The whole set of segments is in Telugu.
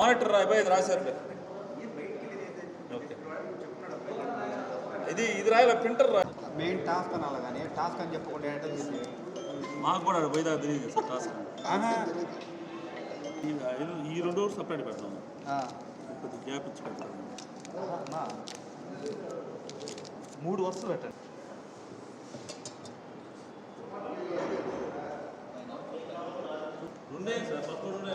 మానిటర్ రాయబోయే ఇది రాశారులే. ఓకే. ఇది ఇది రాయాల? ప్రింటర్ రా. మెయిన్ టాస్క్ అనాలి కానీ టాస్క్ అని చెప్పకుండా చేసి మాకు కూడా పోయిదా తెలియదు సార్ టాస్క్. ఈ రెండు రోజులు సపరేట్ పెడతాము. ఆ. కొద్దిగా గ్యాప్ ఇచ్చి పెడతాము. మూడు వస్తువులు పెట్టండి. రెండే సార్ ఫస్ట్ రెండే.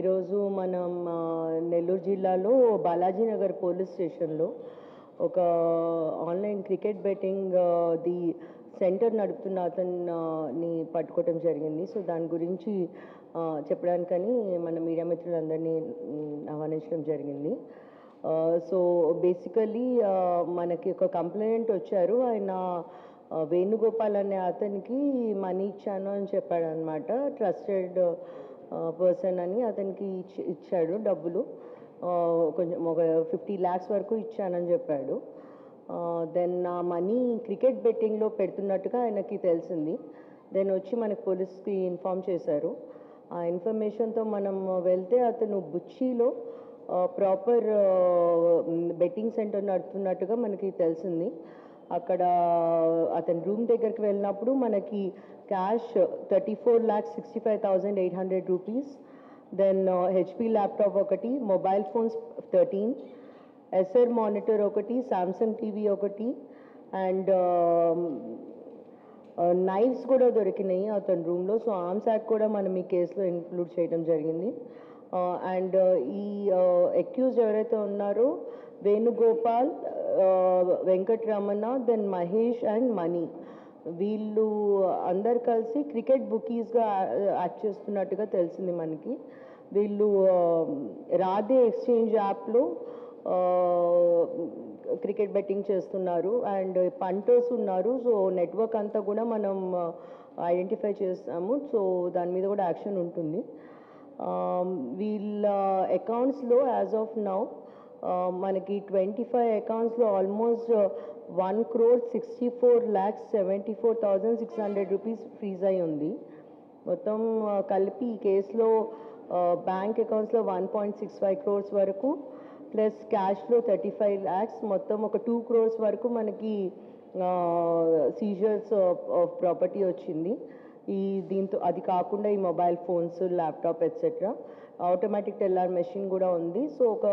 ఈరోజు మనం నెల్లూరు జిల్లాలో బాలాజీనగర్ పోలీస్ స్టేషన్లో ఒక online cricket betting the centre నడుపుతున్న అతన్ని పట్టుకోవటం జరిగింది. సో దాని గురించి చెప్పడానికని మన మీడియా మిత్రులందరినీ ఆహ్వానించడం జరిగింది. సో బేసికలీ మనకి ఒక కంప్లైంట్ వచ్చారు. ఆయన వేణుగోపాల్ అనే అతనికి మనీ ఇచ్చాను అని చెప్పాడు అనమాట ట్రస్టెడ్ పర్సన్ అని అతనికి ఇచ్చి ఇచ్చాడు డబ్బులు. కొంచెం ఒక ఫిఫ్టీ ల్యాక్స్ వరకు ఇచ్చానని చెప్పాడు. దెన్ నా మనీ క్రికెట్ బెట్టింగ్లో పెడుతున్నట్టుగా ఆయనకి తెలిసింది. దెన్ వచ్చి మనకి పోలీస్కి ఇన్ఫామ్ చేశారు. ఆ ఇన్ఫర్మేషన్తో మనం వెళ్తే అతను బుచ్చిలో ప్రాపర్ బెట్టింగ్ సెంటర్ నడుపుతున్నట్టుగా మనకి తెలిసింది. అక్కడ అతని రూమ్ దగ్గరికి వెళ్ళినప్పుడు మనకి cash thirty four lakhs sixty five thousand eight hundred rupees. Then HP laptop ఒకటి mobile phones thirteen S R monitor ఒకటి సామ్సంగ్ టీవీ ఒకటి అండ్ నైఫ్స్ um, uh, కూడా దొరికినాయి అతని రూమ్లో సో ఆర్మ్స్ యాక్ట్ కూడా మనం ఈ కేసులో ఇంక్లూడ్ చేయడం జరిగింది. Uh, అండ్ uh, ఈ అక్యూజ్ ఎవరైతే ఉన్నారో వేణుగోపాల్ వెంకటరమణ దెన్ మహేష్ అండ్ మణి వీళ్ళు అందరు కలిసి క్రికెట్ బుకీస్గా uh, యాక్ట్ చేస్తున్నట్టుగా తెలిసింది మనకి. వీళ్ళు రాధే ఎక్స్చేంజ్ యాప్లో క్రికెట్ బెట్టింగ్ చేస్తున్నారు. అండ్ పంటర్స్ ఉన్నారు. సో నెట్వర్క్ అంతా కూడా మనం uh, ఐడెంటిఫై చేస్తాము. సో దాని మీద కూడా యాక్షన్ ఉంటుంది. Um, వీళ్ళ అకౌంట్స్లో యాజ్ ఆఫ్ నౌ మనకి twenty five అకౌంట్స్లో almost one crore sixty four lakhs seventy four thousand six hundred rupees freeze అయి ఉంది. మొత్తం కలిపి ఈ కేసులో bank అకౌంట్స్లో one point six five crores వరకు ప్లస్ క్యాష్లో థర్టీ ఫైవ్ ల్యాక్స్ మొత్తం ఒక టూ క్రోర్స్ వరకు మనకి సీజర్స్ ఆఫ్ ప్రాపర్టీ వచ్చింది. ఈ దీంతో అది కాకుండా ఈ mobile phones laptop etcetera automatic teller machine కూడా ఉంది. సో ఒక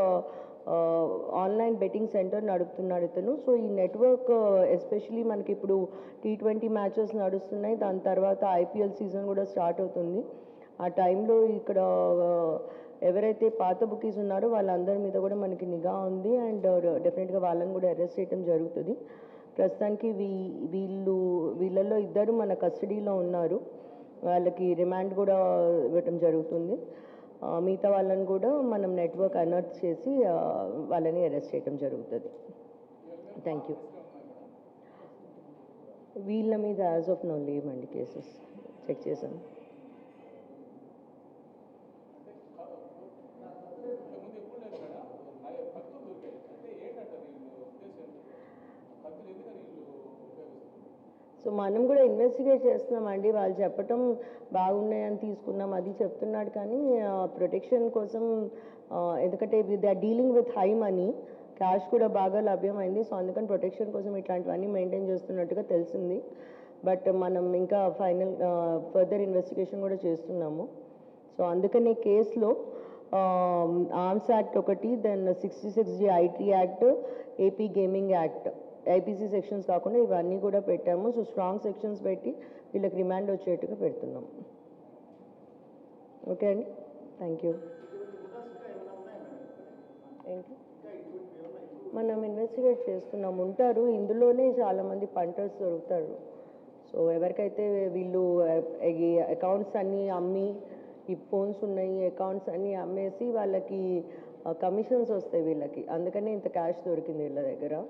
ఆన్లైన్ బెట్టింగ్ సెంటర్ నడుపుతున్నాడు ఇతను. సో ఈ నెట్వర్క్ ఎస్పెషలీ మనకి ఇప్పుడు టీ ట్వంటీ మ్యాచెస్ నడుస్తున్నాయి. దాని తర్వాత ఐపీఎల్ సీజన్ కూడా స్టార్ట్ అవుతుంది. ఆ టైంలో ఇక్కడ ఎవరైతే పాత బుకీస్ ఉన్నారో వాళ్ళందరి మీద కూడా మనకి నిఘా ఉంది. అండ్ డెఫినెట్గా వాళ్ళని కూడా అరెస్ట్ చేయడం జరుగుతుంది. ప్రస్తుతానికి వీ వీళ్ళు వీళ్ళల్లో ఇద్దరు మన కస్టడీలో ఉన్నారు. వాళ్ళకి రిమాండ్ కూడా ఇవ్వటం జరుగుతుంది. మిగతా వాళ్ళని కూడా మనం నెట్వర్క్ అనర్ట్ చేసి వాళ్ళని అరెస్ట్ చేయడం జరుగుతుంది. థ్యాంక్ యూ వీళ్ళ మీద యాజ్ ఆఫ్ నో లేవండి కేసెస్. చెక్ చేశాను. సో మనం కూడా ఇన్వెస్టిగేట్ చేస్తున్నామండి. వాళ్ళు చెప్పటం బాగున్నాయని తీసుకున్నాం అది చెప్తున్నాడు. కానీ ప్రొటెక్షన్ కోసం ఎందుకంటే they are dealing with high money cash కూడా బాగా లభ్యమైంది. సో అందుకని ప్రొటెక్షన్ కోసం ఇట్లాంటివన్నీ మెయింటైన్ చేస్తున్నట్టుగా తెలిసింది. బట్ మనం ఇంకా ఫైనల్ ఫర్దర్ ఇన్వెస్టిగేషన్ కూడా చేస్తున్నాము. సో అందుకని కేసులో ఆర్మ్స్ యాక్ట్ ఒకటి then sixty six G IT act AP gaming act. IPC sections కాకుండా ఇవన్నీ కూడా పెట్టాము. సో స్ట్రాంగ్ సెక్షన్స్ పెట్టి వీళ్ళకి రిమాండ్ వచ్చేట్టుగా పెడుతున్నాం. ఓకే అండి. Thank you. ఏంటి? మనం ఇన్వెస్టిగేట్ చేస్తున్నాం. ఉంటారు. ఇందులోనే చాలామంది పంటర్స్ దొరుకుతారు సో ఎవరికైతే వీళ్ళు అకౌంట్స్ అన్నీ అమ్మి ఈ ఫోన్స్ ఉన్నాయి అకౌంట్స్ అన్నీ అమ్మేసి వాళ్ళకి కమిషన్స్ వస్తాయి వీళ్ళకి. అందుకనే ఇంత క్యాష్ దొరికింది వీళ్ళ దగ్గర.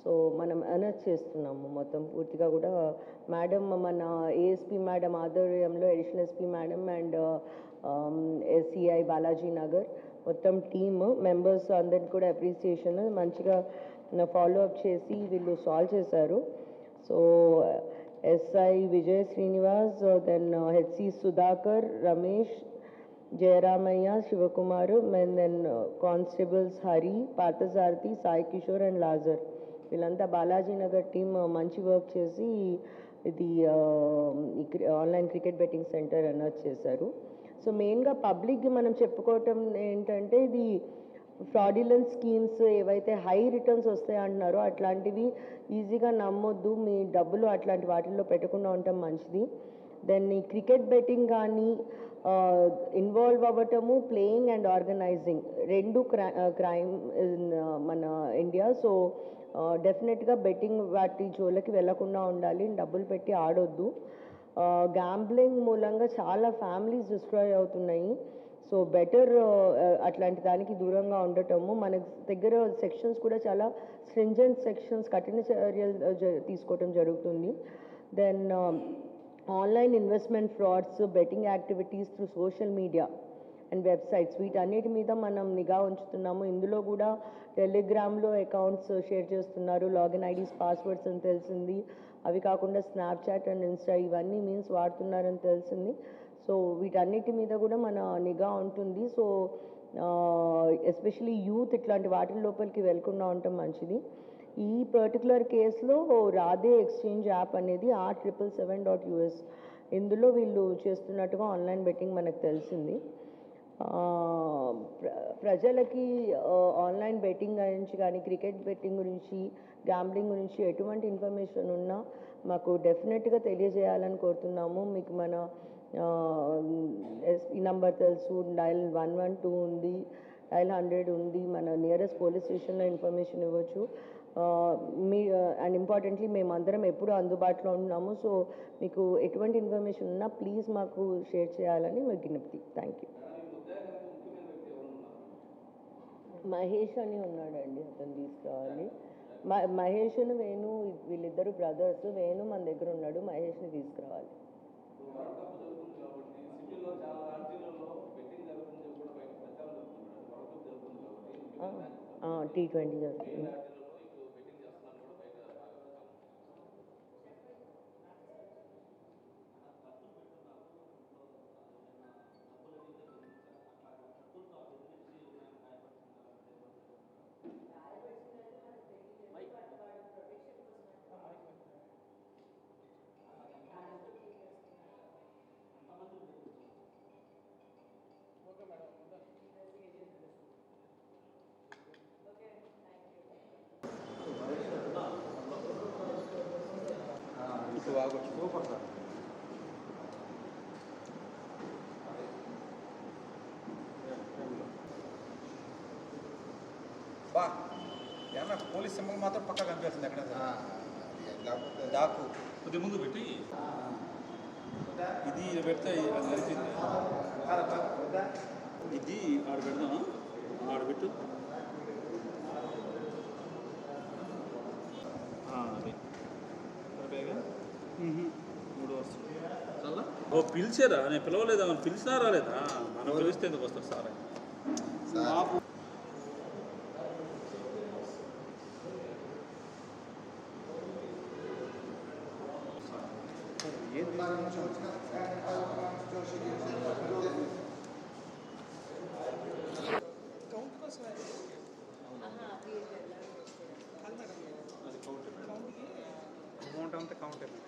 సో మనం అనౌన్స్ చేస్తున్నాము మొత్తం పూర్తిగా కూడా. మేడం మన ఏఎస్పీ మేడం ఆధ్వర్యంలో additional SP madam and SCI Balaji Nagar మొత్తం టీమ్ మెంబర్స్ అందరికి కూడా అప్రిసియేషన్ మంచిగా ఫాలో అప్ చేసి వీళ్ళు సాల్వ్ చేశారు. So SI Vijay Srinivas then HC Sudhakar Ramesh Jayaramaiah Shivakumar men then constables Hari Parthasarathi Sai Kishore and Lazar వీళ్ళంతా బాలాజీ నగర్ టీమ్ మంచి వర్క్ చేసి ఇది online cricket betting centre announce చేశారు. సో మెయిన్గా పబ్లిక్ మనం చెప్పుకోవటం ఏంటంటే ఇది ఫ్రాడిలెంట్ స్కీమ్స్ ఏవైతే హై రిటర్న్స్ వస్తాయి అంటున్నారో అట్లాంటివి ఈజీగా నమ్మొద్దు. మీ డబ్బులు అట్లాంటి వాటిల్లో పెట్టకుండా ఉండటం మంచిది. దెన్ ఈ క్రికెట్ బెట్టింగ్ కానీ ఇన్వాల్వ్ అవ్వటము ప్లేయింగ్ అండ్ ఆర్గనైజింగ్ రెండు క్రైమ్ మన ఇండియా. సో డెఫినెట్గా బెట్టింగ్ వాటి జోలికి వెళ్ళకుండా ఉండాలి. డబ్బులు పెట్టి ఆడొద్దు. గ్యాంబ్లింగ్ మూలంగా చాలా ఫ్యామిలీస్ డిస్ట్రాయ్ అవుతున్నాయి. సో బెటర్ అట్లాంటి దానికి దూరంగా ఉండటము. మన దగ్గర సెక్షన్స్ కూడా చాలా స్ట్రింజెంట్ సెక్షన్స్ కఠిన చర్యలు తీసుకోవటం జరుగుతుంది. Then online investment frauds betting activities through social media and websites. వీటన్నిటి మీద మనం నిఘా ఉంచుతున్నాము. ఇందులో కూడా టెలిగ్రామ్లో అకౌంట్స్ షేర్ చేస్తున్నారు. లాగిన్ ఐడీస్ పాస్వర్డ్స్ అని తెలిసింది. అవి కాకుండా స్నాప్చాట్ అండ్ ఇన్స్టా ఇవన్నీ మీన్స్ వాడుతున్నారని తెలిసింది. సో వీటన్నిటి మీద కూడా మన నిఘా ఉంటుంది. సో ఎస్పెషలీ యూత్ ఇట్లాంటి వాటి లోపలికి వెళ్ళకుండా ఉండటం మంచిది. ఈ పర్టికులర్ కేసులో రాధే ఎక్స్చేంజ్ యాప్ అనేది ఆ ట్రిపుల్ సెవెన్ డాట్ యూఎస్ ఇందులో వీళ్ళు చేస్తున్నట్టుగా ఆన్లైన్ బెట్టింగ్ మనకు తెలిసింది. ప్రజలకి ఆన్లైన్ బెట్టింగ్ గురించి కానీ క్రికెట్ బెట్టింగ్ గురించి గ్యాంబ్లింగ్ గురించి ఎటువంటి ఇన్ఫర్మేషన్ ఉన్నా మాకు డెఫినెట్గా తెలియజేయాలని కోరుతున్నాము. మీకు మన ఈ నంబర్ తెలుసు. డైల్ వన్ వన్ టూ ఉంది. డైల్ హండ్రెడ్ ఉంది. మన నియరెస్ట్ పోలీస్ స్టేషన్లో ఇన్ఫర్మేషన్ ఇవ్వచ్చు. మీ అండ్ ఇంపార్టెంట్లీ మేమందరం ఎప్పుడు అందుబాటులో ఉన్నాము. సో మీకు ఎటువంటి ఇన్ఫర్మేషన్ ఉన్నా ప్లీజ్ మాకు షేర్ చేయాలని మీకు విజ్ఞప్తి. Thank you. మహేష్ అని ఉన్నాడండి అతను తీసుకురావాలి. మ వేణు వీళ్ళిద్దరు బ్రదర్స్ వేణు మన దగ్గర ఉన్నాడు మహేష్ని తీసుకురావాలి. టీ ట్వంటీ జరుగుతుంది ఇప్పుడు బాగా సూపర్ సార్ బా ఏమన్నా పోలీస్ సింబల్ మాత్రం పక్కా కనిపిస్తుంది లేకపోతే డాకు కొద్ది ముందు పెట్టి ఇది ఇది పెడితే అది నడిచింది ఇది ఆడ పెడదామా ఆడ పెట్టు ఆ, అది సరిపోయాగా మూడు వస్తుంది చల్లా ఓ పిలిచారా? నేను పిలవలేదా? మనం పిలిచినా రాలేదా? మనం పిలిస్తే ఎందుకు వస్తారు సార్? అమౌంట్ అంతా కౌంట్ అయిపోయింది